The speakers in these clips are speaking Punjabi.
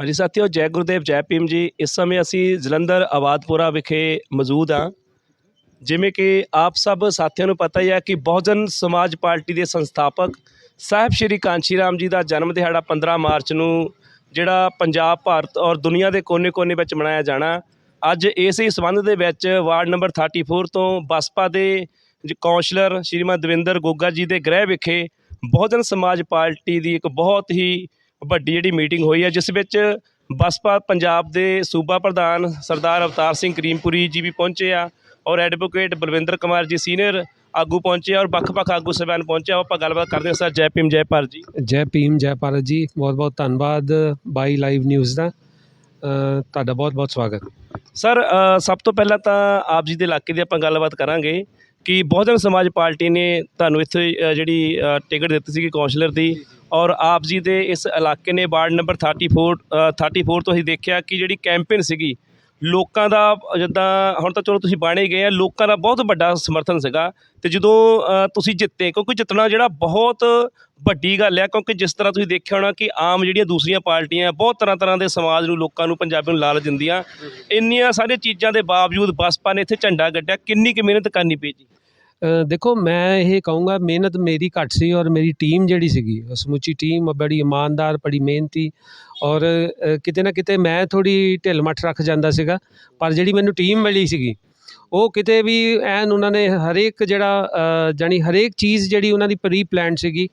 ਹਾਂਜੀ ਸਾਥੀਓ, ਜੈ ਗੁਰਦੇਵ, ਜੈ ਭੀਮ ਜੀ। ਇਸ ਸਮੇਂ ਅਸੀਂ ਜਲੰਧਰ ਆਬਾਦਪੁਰਾ ਵਿਖੇ ਮੌਜੂਦ ਹਾਂ। ਜਿਵੇਂ ਕਿ ਆਪ ਸਭ ਸਾਥੀਆਂ ਨੂੰ ਪਤਾ ਹੀ ਹੈ ਕਿ ਬਹੁਜਨ ਸਮਾਜ ਪਾਰਟੀ ਦੇ ਸੰਸਥਾਪਕ ਸਾਹਿਬ ਸ਼੍ਰੀ ਕਾਂਚੀ ਰਾਮ ਜੀ ਦਾ ਜਨਮ ਦਿਹਾੜਾ 15 ਮਾਰਚ ਨੂੰ ਜਿਹੜਾ ਪੰਜਾਬ, ਭਾਰਤ ਔਰ ਦੁਨੀਆ ਦੇ ਕੋਨੇ-ਕੋਨੇ ਵਿੱਚ ਮਨਾਇਆ ਜਾਣਾ। ਅੱਜ ਇਸੇ ਸੰਬੰਧ ਦੇ ਵਿੱਚ ਵਾਰਡ ਨੰਬਰ 34 ਤੋਂ ਬਸਪਾ ਦੇ ਕੌਂਸਲਰ ਸ਼੍ਰੀਮਨ ਦਵਿੰਦਰ ਗੋਗਾ ਜੀ ਦੇ ਗ੍ਰਹਿ ਵਿਖੇ ਬਹੁਜਨ ਸਮਾਜ ਪਾਰਟੀ ਦੀ ਇੱਕ ਬਹੁਤ ਹੀ ਵੱਡੀ ਜਿਹੜੀ ਮੀਟਿੰਗ ਹੋਈ ਹੈ ਜਿਸ ਵਿੱਚ ਬਸਪਾ ਪੰਜਾਬ ਦੇ ਸੂਬਾ ਪ੍ਰਧਾਨ ਸਰਦਾਰ ਅਵਤਾਰ ਸਿੰਘ ਕਰੀਮਪੁਰੀ ਜੀ ਵੀ ਪਹੁੰਚੇ ਆ ਔਰ ਐਡਵੋਕੇਟ ਬਲਵਿੰਦਰ ਕੁਮਾਰ ਜੀ ਸੀਨੀਅਰ ਆਗੂ ਪਹੁੰਚੇ ਆ ਔਰ ਵੱਖ-ਵੱਖ ਆਗੂ ਸਭਿਆਨ ਪਹੁੰਚੇ ਆਪਾਂ ਗੱਲਬਾਤ ਕਰਦੇ ਹਾਂ। ਸਰ ਜੈ ਭੀਮ ਜੈ ਭਾਰਤ ਜੀ। ਜੈ ਭੀਮ ਜੈ ਭਾਰਤ ਜੀ। ਬਹੁਤ ਬਹੁਤ ਧੰਨਵਾਦ ਬਾਈ ਲਾਈਵ ਨਿਊਜ਼ ਦਾ। ਤੁਹਾਡਾ ਬਹੁਤ ਬਹੁਤ ਸਵਾਗਤ। ਸਰ ਸਭ ਤੋਂ ਪਹਿਲਾਂ ਤਾਂ ਆਪ ਜੀ ਦੇ ਇਲਾਕੇ ਦੀ ਆਪਾਂ ਗੱਲਬਾਤ ਕਰਾਂਗੇ ਕਿ ਬਹੁਜਨ ਸਮਾਜ ਪਾਰਟੀ ਨੇ ਤੁਹਾਨੂੰ ਇੱਥੇ ਜਿਹੜੀ ਟਿਕਟ ਦਿੱਤੀ ਸੀਗੀ ਕੌਂਸਲਰ ਦੀ। ਔਰ ਆਪ ਜੀ ਦੇ ਇਸ ਇਲਾਕੇ ਨੇ ਵਾਰਡ ਨੰਬਰ 34 ਅ, 34 ਤੋਂ ਅਸੀਂ ਦੇਖਿਆ ਕਿ ਜਿਹੜੀ ਕੈਂਪੇਨ ਸੀਗੀ ਲੋਕਾਂ ਦਾ ਜਿੱਦਾਂ ਹੁਣ ਤਾਂ ਚਲੋ ਤੁਸੀਂ ਬਾਣੇ ਗਏ ਆ ਲੋਕਾਂ ਦਾ ਬਹੁਤ ਵੱਡਾ ਸਮਰਥਨ ਸੀਗਾ ਤੇ ਜਦੋਂ ਤੁਸੀਂ ਜਿੱਤੇ ਕਿਉਂਕਿ ਜਿੱਤਣਾ ਜਿਹੜਾ ਬਹੁਤ ਵੱਡੀ ਗੱਲ ਹੈ ਕਿਉਂਕਿ ਜਿਸ ਤਰ੍ਹਾਂ ਤੁਸੀਂ ਦੇਖਿਆ ਹੋਣਾ ਕਿ ਆਮ ਜਿਹੜੀਆਂ ਦੂਸਰੀਆਂ ਪਾਰਟੀਆਂ ਬਹੁਤ ਤਰ੍ਹਾਂ ਤਰ੍ਹਾਂ ਦੇ ਸਮਾਜ ਨੂੰ ਲੋਕਾਂ ਨੂੰ ਪੰਜਾਬੀ ਨੂੰ ਲਾਲਚ ਦਿੰਦੀਆਂ ਇੰਨੀਆਂ ਸਾਰੀਆਂ ਚੀਜ਼ਾਂ ਦੇ ਬਾਵਜੂਦ ਬਸਪਾ ਨੇ ਇੱਥੇ ਝੰਡਾ ਗੱਡਿਆ ਕਿੰਨੀ ਕੁ ਮਿਹਨਤ ਕਰਨੀ ਪਈ ਜੀ? ਦੇਖੋ ਮੈਂ ਇਹ ਕਹੂੰਗਾ ਮਿਹਨਤ ਮੇਰੀ ਘੱਟ ਸੀ ਔਰ ਮੇਰੀ ਟੀਮ ਜਿਹੜੀ ਸੀਗੀ ਸਮੁੱਚੀ ਟੀਮ ਬੜੀ ਇਮਾਨਦਾਰ ਬੜੀ ਮਿਹਨਤੀ ਔਰ ਕਿਤੇ ਨਾ ਕਿਤੇ ਮੈਂ ਥੋੜੀ ਢਿੱਲ ਮੱਠ ਰੱਖ ਜਾਂਦਾ ਸੀਗਾ ਪਰ ਜਿਹੜੀ ਮੈਨੂੰ ਟੀਮ ਮਿਲੀ ਸੀਗੀ ਉਹ ਕਿਤੇ ਵੀ ਐਨ ਉਹਨਾਂ ਨੇ ਹਰੇਕ ਜਿਹੜਾ ਅ, ਜਾਣੀ ਹਰੇਕ ਚੀਜ਼ ਜਿਹੜੀ ਉਹਨਾਂ ਦੀ ਪ੍ਰੀ ਪਲਾਨਡ ਸੀਗੀ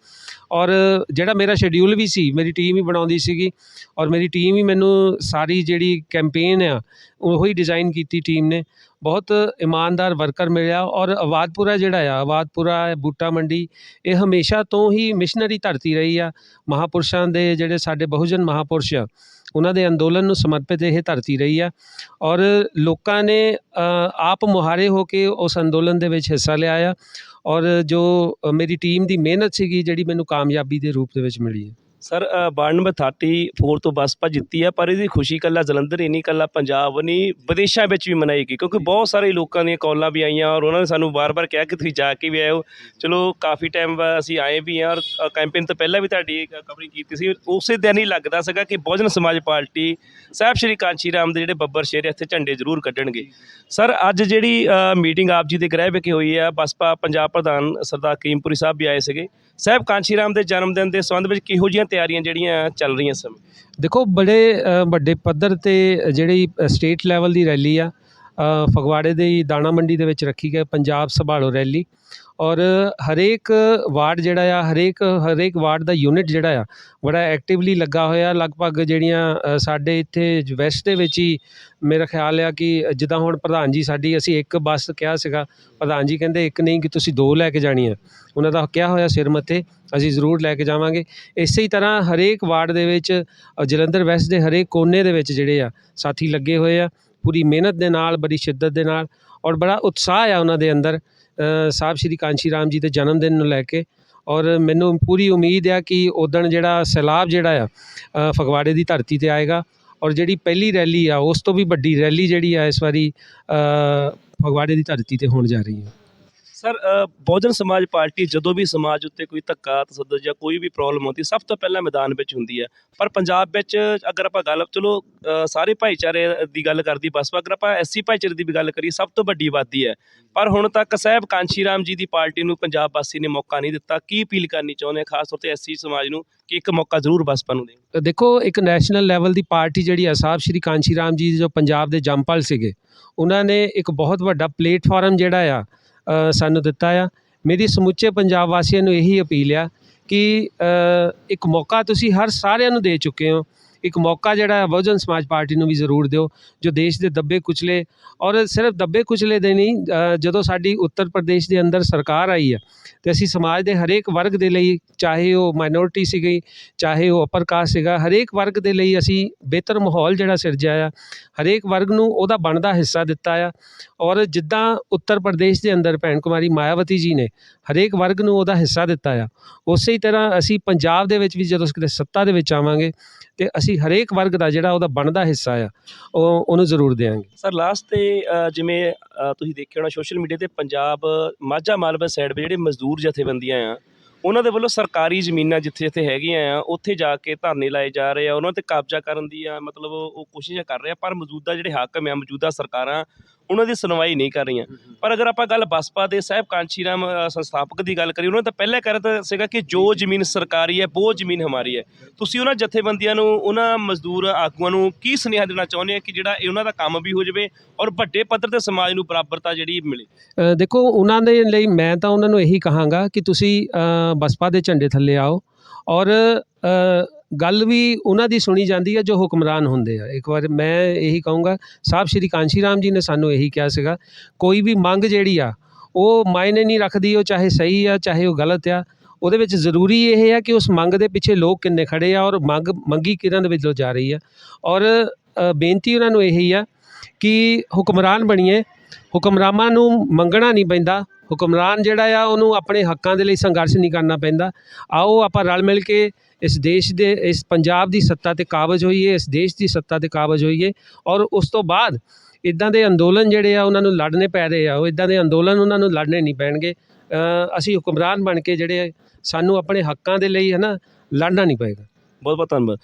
ਔਰ ਜਿਹੜਾ ਮੇਰਾ ਸ਼ੈਡਿਊਲ ਵੀ ਸੀ ਮੇਰੀ ਟੀਮ ਹੀ ਬਣਾਉਂਦੀ ਸੀਗੀ ਔਰ ਮੇਰੀ ਟੀਮ ਹੀ ਮੈਨੂੰ ਸਾਰੀ ਜਿਹੜੀ ਕੈਂਪੇਨ ਆ ਉਹੀ ਡਿਜ਼ਾਈਨ ਕੀਤੀ ਟੀਮ ਨੇ ਬਹੁਤ ਇਮਾਨਦਾਰ ਵਰਕਰ ਮਿਲਿਆ ਔਰ ਆਬਾਦਪੁਰਾ ਜਿਹੜਾ ਆ ਆਬਾਦਪੁਰਾ ਬੂਟਾ ਮੰਡੀ, ਇਹ ਹਮੇਸ਼ਾ ਤੋਂ ਹੀ ਮਿਸ਼ਨਰੀ ਧਰਤੀ ਰਹੀ ਆ। ਮਹਾਪੁਰਸ਼ਾਂ ਦੇ ਜਿਹੜੇ ਸਾਡੇ ਬਹੁਜਨ ਮਹਾਪੁਰਸ਼ ਆ, ਉਹਨਾਂ ਦੇ ਅੰਦੋਲਨ ਨੂੰ ਸਮਰਪਿਤ ਇਹ ਧਰਤੀ ਰਹੀ ਆ ਔਰ ਲੋਕਾਂ ਨੇ ਆਪ ਮੁਹਾਰੇ ਹੋ ਕੇ ਉਸ ਅੰਦੋਲਨ ਦੇ ਵਿੱਚ ਹਿੱਸਾ ਲਿਆ ਆ ਔਰ ਜੋ ਮੇਰੀ ਟੀਮ ਦੀ ਮਿਹਨਤ ਸੀਗੀ, ਜਿਹੜੀ ਮੈਨੂੰ ਕਾਮਯਾਬੀ ਦੇ ਰੂਪ ਦੇ ਵਿੱਚ ਮਿਲੀ ਹੈ ਸਰ ਵਾਰਡ ਨੰਬਰ 34 ਤੋਂ ਬਸਪਾ ਜਿੱਤੀ ਹੈ ਪਰ ਇਹਦੀ ਖੁਸ਼ੀ ਕੱਲਾ ਜਲੰਧਰ ਹੀ ਨਹੀਂ ਕੱਲਾ ਪੰਜਾਬ ਨਹੀਂ, ਵਿਦੇਸ਼ਾਂ ਵਿੱਚ ਵੀ ਮਨਾਈ ਗਈ, ਕਿਉਂਕਿ ਬਹੁਤ ਸਾਰੇ ਲੋਕਾਂ ਦੀਆਂ ਕਾਲਾਂ ਵੀ ਆਈਆਂ ਔਰ ਉਹਨਾਂ ਨੇ ਸਾਨੂੰ ਵਾਰ-ਵਾਰ ਕਿਹਾ ਕਿ ਤੁਸੀਂ ਜਾ ਕੇ ਵੀ ਆਇਓ। ਚਲੋ, ਕਾਫੀ ਟਾਈਮ ਅਸੀਂ ਆਏ ਵੀ ਹਾਂ ਔਰ ਕੈਂਪੇਨ ਤੋਂ ਪਹਿਲਾਂ ਵੀ ਤੁਹਾਡੀ ਕਵਰਿੰਗ ਕੀਤੀ ਸੀ। ਉਸੇ ਦਿਨ ਹੀ ਲੱਗਦਾ ਸੀਗਾ ਕਿ ਬਹੁਜਨ ਸਮਾਜ ਪਾਰਟੀ ਸਾਹਿਬ ਸ਼੍ਰੀ ਕਾਂਚੀ ਰਾਮ ਦੇ ਜਿਹੜੇ ਬੱਬਰ ਸ਼ੇਰ ਇੱਥੇ ਝੰਡੇ ਜ਼ਰੂਰ ਕੱਢਣਗੇ। ਸਰ, ਅੱਜ ਜਿਹੜੀ ਮੀਟਿੰਗ ਆਪ ਜੀ ਦੇ ਗ੍ਰਹਿ ਵਿਖੇ ਹੋਈ ਹੈ ਬਸਪਾ ਪੰਜਾਬ ਪ੍ਰਧਾਨ ਸਰਦਾਰ ਕਰੀਮਪੁਰੀ ਸਾਹਿਬ ਵੀ ਆਏ ਸੀਗੇ। ਸਾਹਿਬ, ਕਾਂਚੀ ਰਾਮ ਦੇ ਜਨਮ ਦਿਨ ਦੇ ਸੰਬੰਧ ਵਿੱਚ ਕਿਹੋ ਜਿਹੀਆਂ ਤਿਆਰੀਆਂ ਜਿਹੜੀਆਂ ਚੱਲ ਰਹੀਆਂ ਇਸ ਸਮੇਂ? ਦੇਖੋ ਬੜੇ ਅ, ਵੱਡੇ ਪੱਧਰ ਤੇ ਜਿਹੜੀ ਸਟੇਟ ਲੈਵਲ ਦੀ ਰੈਲੀ ਆ ਅ, ਫਗਵਾੜੇ ਦੇ ਦਾਣਾ ਮੰਡੀ ਦੇ ਵਿੱਚ ਰੱਖੀ ਗਈ ਪੰਜਾਬ ਸੰਭਾਲੋ ਰੈਲੀ ਔਰ ਹਰੇਕ ਵਾਰਡ ਜਿਹੜਾ ਆ, ਹਰੇਕ ਹਰੇਕ ਵਾਰਡ ਦਾ ਯੂਨਿਟ ਜਿਹੜਾ ਆ, ਬੜਾ ਐਕਟਿਵਲੀ ਲੱਗਾ ਹੋਇਆ। ਲਗਭਗ ਜਿਹੜੀਆਂ ਸਾਡੇ ਇੱਥੇ ਵੈਸਟ ਦੇ ਵਿੱਚ ਹੀ ਮੇਰਾ ਖਿਆਲ ਆ ਕਿ ਜਿੱਦਾਂ ਹੁਣ ਪ੍ਰਧਾਨ ਜੀ ਸਾਡੀ, ਅਸੀਂ ਇੱਕ ਬੱਸ ਕਿਹਾ ਸੀਗਾ। ਪ੍ਰਧਾਨ ਜੀ ਕਹਿੰਦੇ, ਇੱਕ ਨਹੀਂ ਕਿ ਤੁਸੀਂ ਦੋ ਲੈ ਕੇ ਜਾਣੀ ਹੈ ਉਹਨਾਂ ਦਾ ਕਿਹਾ ਹੋਇਆ ਸਿਰ ਮੱਥੇ, ਅਸੀਂ ਜ਼ਰੂਰ ਲੈ ਕੇ ਜਾਵਾਂਗੇ। ਇਸੇ ਹੀ ਤਰ੍ਹਾਂ ਹਰੇਕ ਵਾਰਡ ਦੇ ਵਿੱਚ ਜਲੰਧਰ ਵੈਸਟ ਦੇ ਹਰੇਕ ਕੋਨੇ ਦੇ ਵਿੱਚ ਜਿਹੜੇ ਆ, ਸਾਥੀ ਲੱਗੇ ਹੋਏ ਆ। ਪੂਰੀ ਮਿਹਨਤ ਦੇ ਨਾਲ, ਬੜੀ ਸ਼ਿੱਦਤ ਦੇ ਨਾਲ ਔਰ ਬੜਾ ਉਤਸ਼ਾਹ ਆ ਉਹਨਾਂ ਦੇ ਅੰਦਰ। ਸਾਹਿਬ ਸ਼੍ਰੀ ਕਾਂਸ਼ੀ ਰਾਮ ਜੀ ਦੇ ਜਨਮ ਦਿਨ ਨੂੰ ਲੈ ਕੇ ਔਰ ਮੈਨੂੰ ਪੂਰੀ ਉਮੀਦ ਆ ਕਿ ਉਦਣ ਜਿਹੜਾ ਸੈਲਾਬ ਜਿਹੜਾ ਆ ਫਗਵਾੜੇ ਦੀ ਧਰਤੀ ਤੇ ਆਏਗਾ ਔਰ ਜਿਹੜੀ ਪਹਿਲੀ ਰੈਲੀ ਆ, ਉਸ ਤੋਂ ਵੀ ਵੱਡੀ ਰੈਲੀ ਜਿਹੜੀ ਆ ਇਸ ਵਾਰੀ ਫਗਵਾੜੇ ਦੀ ਧਰਤੀ ਤੇ ਹੋਣ ਜਾ ਰਹੀ ਹੈ ਸਰ ਬਹੁਜਨ ਸਮਾਜ ਪਾਰਟੀ ਜਦੋਂ ਵੀ ਸਮਾਜ ਉੱਤੇ ਕੋਈ ਧੱਕਾ ਤਸੱਦਦ ਜਾਂ ਕੋਈ ਵੀ ਪ੍ਰੋਬਲਮ ਹੁੰਦੀ ਸਭ ਤੋਂ ਪਹਿਲਾਂ ਮੈਦਾਨ ਵਿੱਚ ਹੁੰਦੀ ਹੈ। ਪਰ ਪੰਜਾਬ ਵਿੱਚ ਅਗਰ ਆਪਾਂ ਗੱਲ ਚਲੋ ਅ, ਸਾਰੇ ਭਾਈਚਾਰੇ ਦੀ ਗੱਲ ਕਰਦੀ ਬਸਪਾ ਅਗਰ ਆਪਾਂ ਐਸਸੀ ਭਾਈਚਾਰੇ ਦੀ ਵੀ ਗੱਲ ਕਰੀਏ ਸਭ ਤੋਂ ਵੱਡੀ ਆਬਾਦੀ ਹੈ। ਪਰ ਹੁਣ ਤੱਕ ਸਾਹਿਬ ਕਾਂਸ਼ੀ ਰਾਮ ਜੀ ਦੀ ਪਾਰਟੀ ਨੂੰ ਪੰਜਾਬ ਵਾਸੀ ਨੇ ਮੌਕਾ ਨਹੀਂ ਦਿੱਤਾ। ਕੀ ਅਪੀਲ ਕਰਨੀ ਚਾਹੁੰਦੇ ਆ? ਖਾਸ ਤੌਰ ਤੇ ਐਸਸੀ ਸਮਾਜ ਨੂੰ ਕਿ ਇੱਕ ਮੌਕਾ ਜ਼ਰੂਰ ਬਸਪਾ ਨੂੰ ਦੇਣ। ਦੇਖੋ ਇੱਕ ਨੈਸ਼ਨਲ ਲੈਵਲ ਦੀ ਪਾਰਟੀ ਜਿਹੜੀ ਆ ਸਾਹਿਬ ਸ਼੍ਰੀ ਕਾਂਸ਼ੀ ਰਾਮ ਜੀ ਜੋ ਪੰਜਾਬ ਦੇ ਜੰਮਪਲ ਸੀਗੇ ਉਹਨਾਂ ਨੇ ਇੱਕ ਬਹੁਤ ਵੱਡਾ ਪਲੇਟਫਾਰਮ ਜਿਹੜਾ ਆ ਸਾਨੂੰ ਦਿੱਤਾ ਆ। ਮੇਰੀ ਸਮੁੱਚੇ ਪੰਜਾਬ ਵਾਸੀਆਂ ਨੂੰ ਇਹੀ ਅਪੀਲ ਆ ਕਿ ਇੱਕ ਮੌਕਾ ਤੁਸੀਂ ਹਰ ਸਾਰਿਆਂ ਨੂੰ ਦੇ ਚੁੱਕੇ ਹੋ। ਇੱਕ ਮੌਕਾ ਜਿਹੜਾ ਹੈ, ਬਹੁਜਨ ਸਮਾਜ ਪਾਰਟੀ ਨੂੰ ਵੀ ਜ਼ਰੂਰ ਦਿਓ, ਜੋ ਦੇਸ਼ ਦੇ ਦੱਬੇ ਕੁਚਲੇ ਔਰ ਸਿਰਫ ਦੱਬੇ ਕੁਚਲੇ ਦੇ ਨਹੀਂ ਜਦੋਂ ਸਾਡੀ ਉੱਤਰ ਪ੍ਰਦੇਸ਼ ਦੇ ਅੰਦਰ ਸਰਕਾਰ ਆਈ ਹੈ, ਤੇ ਅਸੀਂ ਸਮਾਜ ਦੇ ਹਰੇਕ ਵਰਗ ਦੇ ਲਈ, ਚਾਹੇ ਉਹ ਮਾਈਨੋਰਿਟੀ ਸੀਗੀ, ਚਾਹੇ ਉਹ ਅਪਰ ਕਾਸਟ ਸੀਗਾ, ਹਰੇਕ ਵਰਗ ਦੇ ਲਈ ਅਸੀਂ ਬਿਹਤਰ ਮਾਹੌਲ ਜਿਹੜਾ ਸਿਰਜਿਆ ਆ, ਹਰੇਕ ਵਰਗ ਨੂੰ ਉਹਦਾ ਬਣਦਾ ਹਿੱਸਾ ਦਿੱਤਾ ਆ, ਔਰ ਜਿੱਦਾਂ ਉੱਤਰ ਪ੍ਰਦੇਸ਼ ਦੇ ਅੰਦਰ ਭੈਣ ਕੁਮਾਰੀ ਮਾਇਆਵਤੀ ਜੀ ਨੇ ਹਰੇਕ ਵਰਗ ਨੂੰ ਉਹਦਾ ਹਿੱਸਾ ਦਿੱਤਾ ਆ, ਉਸੇ ਹੀ ਤਰ੍ਹਾਂ ਅਸੀਂ ਪੰਜਾਬ ਦੇ ਵਿੱਚ ਵੀ ਜਦੋਂ ਕਿਤੇ ਸੱਤਾ ਦੇ ਵਿੱਚ ਆਵਾਂਗੇ ਤੇ ਅਸੀਂ ਹਰੇਕ ਵਰਗ ਦਾ ਜਿਹੜਾ ਉਹਦਾ ਬਣਦਾ ਹਿੱਸਾ ਆ, ਉਹ ਉਹਨੂੰ ਜ਼ਰੂਰ ਦੇਵਾਂਗੇ ਸਰ ਲਾਸਟ ਤੇ ਜਿਵੇਂ ਤੁਸੀਂ ਦੇਖਿਆ ਹੋਣਾ ਸੋਸ਼ਲ ਮੀਡੀਆ ਤੇ ਪੰਜਾਬ ਮਾਝਾ ਮਾਲਵਾ ਸਾਈਡ 'ਤੇ ਜਿਹੜੇ ਮਜ਼ਦੂਰ ਜਥੇਬੰਦੀਆਂ ਆ, ਉਹਨਾਂ ਦੇ ਵੱਲੋਂ ਸਰਕਾਰੀ ਜ਼ਮੀਨਾਂ ਜਿੱਥੇ ਜਿੱਥੇ ਹੈਗੀਆਂ ਆ, ਉੱਥੇ ਜਾ ਕੇ ਧਰਨੇ ਲਾਏ ਜਾ ਰਹੇ ਆ, ਉਹਨਾਂ ਤੇ ਕਬਜ਼ਾ ਕਰਨ ਦੀ ਆ, ਮਤਲਬ ਉਹ ਕੋਸ਼ਿਸ਼ਾਂ ਕਰ ਰਹੇ ਆ, ਪਰ ਮੌਜੂਦਾ ਜਿਹੜੇ ਹਾਕਮ ਆ, ਮੌਜੂਦਾ ਸਰਕਾਰਾਂ ਉਹਨਾਂ ਦੀ ਸੁਣਵਾਈ ਨਹੀਂ ਕਰ ਰਹੀਆਂ। ਪਰ ਅਗਰ ਆਪਾਂ ਗੱਲ ਬਸਪਾ ਦੇ ਸਾਹਿਬ ਕਾਂਚੀ ਰਾਮ ਅ, ਸੰਸਥਾਪਕ ਦੀ ਗੱਲ ਕਰੀਏ ਉਹਨਾਂ ਨੇ ਤਾਂ ਪਹਿਲਾਂ ਕਹਿ ਦਿੱਤਾ ਸੀਗਾ ਕਿ ਜੋ ਜ਼ਮੀਨ ਸਰਕਾਰੀ ਹੈ ਉਹ ਜ਼ਮੀਨ ਹਮਾਰੀ ਹੈ। ਤੁਸੀਂ ਉਹਨਾਂ ਜਥੇਬੰਦੀਆਂ ਨੂੰ ਉਹਨਾਂ ਮਜ਼ਦੂਰ ਆਗੂਆਂ ਨੂੰ ਕੀ ਸੁਨੇਹਾ ਦੇਣਾ ਚਾਹੁੰਦੇ ਆ ਕਿ ਜਿਹੜਾ ਇਹ ਉਹਨਾਂ ਦਾ ਕੰਮ ਵੀ ਹੋ ਜਾਵੇ ਔਰ ਵੱਡੇ ਪੱਧਰ ਤੇ ਸਮਾਜ ਨੂੰ ਬਰਾਬਰਤਾ ਜਿਹੜੀ ਮਿਲੇ? ਅ, ਦੇਖੋ ਉਹਨਾਂ ਦੇ ਲਈ ਮੈਂ ਤਾਂ ਉਹਨਾਂ ਨੂੰ ਇਹੀ ਕਹਾਂਗਾ ਕਿ ਤੁਸੀਂ ਅ, ਬਸਪਾ ਦੇ ਝੰਡੇ ਥੱਲੇ ਆਓ ਔਰ ਅ, ਗੱਲ ਵੀ ਉਹਨਾਂ ਦੀ ਸੁਣੀ ਜਾਂਦੀ ਹੈ ਜੋ ਹੁਕਮਰਾਨ ਹੁੰਦੇ ਆ। ਇੱਕ ਵਾਰ ਮੈਂ ਇਹੀ ਕਹੂੰਗਾ ਸਾਹਿਬ ਸ਼੍ਰੀ ਕਾਂਸ਼ੀ ਰਾਮ ਜੀ ਨੇ ਸਾਨੂੰ ਇਹੀ ਕਿਹਾ ਸੀਗਾ, ਕੋਈ ਵੀ ਮੰਗ ਜਿਹੜੀ ਆ, ਉਹ ਮਾਇਨੇ ਨਹੀਂ ਰੱਖਦੀ, ਉਹ ਚਾਹੇ ਸਹੀ ਆ, ਚਾਹੇ ਉਹ ਗਲਤ ਆ। ਉਹਦੇ ਵਿੱਚ ਜ਼ਰੂਰੀ ਇਹ ਆ ਕਿ ਉਸ ਮੰਗ ਦੇ ਪਿੱਛੇ ਲੋਕ ਕਿੰਨੇ ਖੜੇ ਆ ਔਰ ਮੰਗ, ਮੰਗੀ ਕਿਰਨ ਦੇ ਵਿੱਚੋਂ ਜਾ ਰਹੀ ਆ। ਔਰ ਬੇਨਤੀ ਉਹਨਾਂ ਨੂੰ ਇਹੀ ਆ ਕਿ ਹੁਕਮਰਾਨ ਬਣੀਏ। ਹੁਕਮਰਾਨਾਂ ਨੂੰ ਮੰਗਣਾ ਨਹੀਂ ਪੈਂਦਾ। ਹੁਕਮਰਾਨ ਜਿਹੜਾ ਆ, ਉਹਨੂੰ ਆਪਣੇ ਹੱਕਾਂ ਦੇ ਲਈ ਸੰਘਰਸ਼ ਨਹੀਂ ਕਰਨਾ ਪੈਂਦਾ। ਆਓ ਆਪਾਂ ਰਲ ਮਿਲ ਕੇ ਇਸ ਦੇਸ਼ ਦੇ, ਇਸ ਪੰਜਾਬ ਦੀ ਸੱਤਾ ਤੇ ਕਾਬਜ ਹੋਈਏ ਇਸ ਦੇਸ਼ ਦੀ ਸੱਤਾ ਤੇ ਕਾਬਜ ਹੋਈਏ ਔਰ ਉਸ ਤੋਂ ਬਾਅਦ ਇਦਾਂ ਦੇ ਅੰਦੋਲਨ ਜਿਹੜੇ ਆ, ਉਹਨਾਂ ਨੂੰ ਲੜਨੇ ਪੈ ਰਹੇ ਆ। ਉਹ ਇਦਾਂ ਦੇ ਅੰਦੋਲਨ ਉਹਨਾਂ ਨੂੰ ਲੜਨੇ ਨਹੀਂ ਪੈਣਗੇ। ਅਸੀਂ ਹੁਕਮਰਾਨ ਬਣ ਕੇ ਜਿਹੜੇ ਸਾਨੂੰ ਆਪਣੇ ਹੱਕਾਂ ਦੇ ਲਈ ਹੈ ਨਾ ਲੜਨਾ ਨਹੀਂ ਪਏਗਾ। ਬਹੁਤ ਬਹੁਤ ਧੰਨਵਾਦ।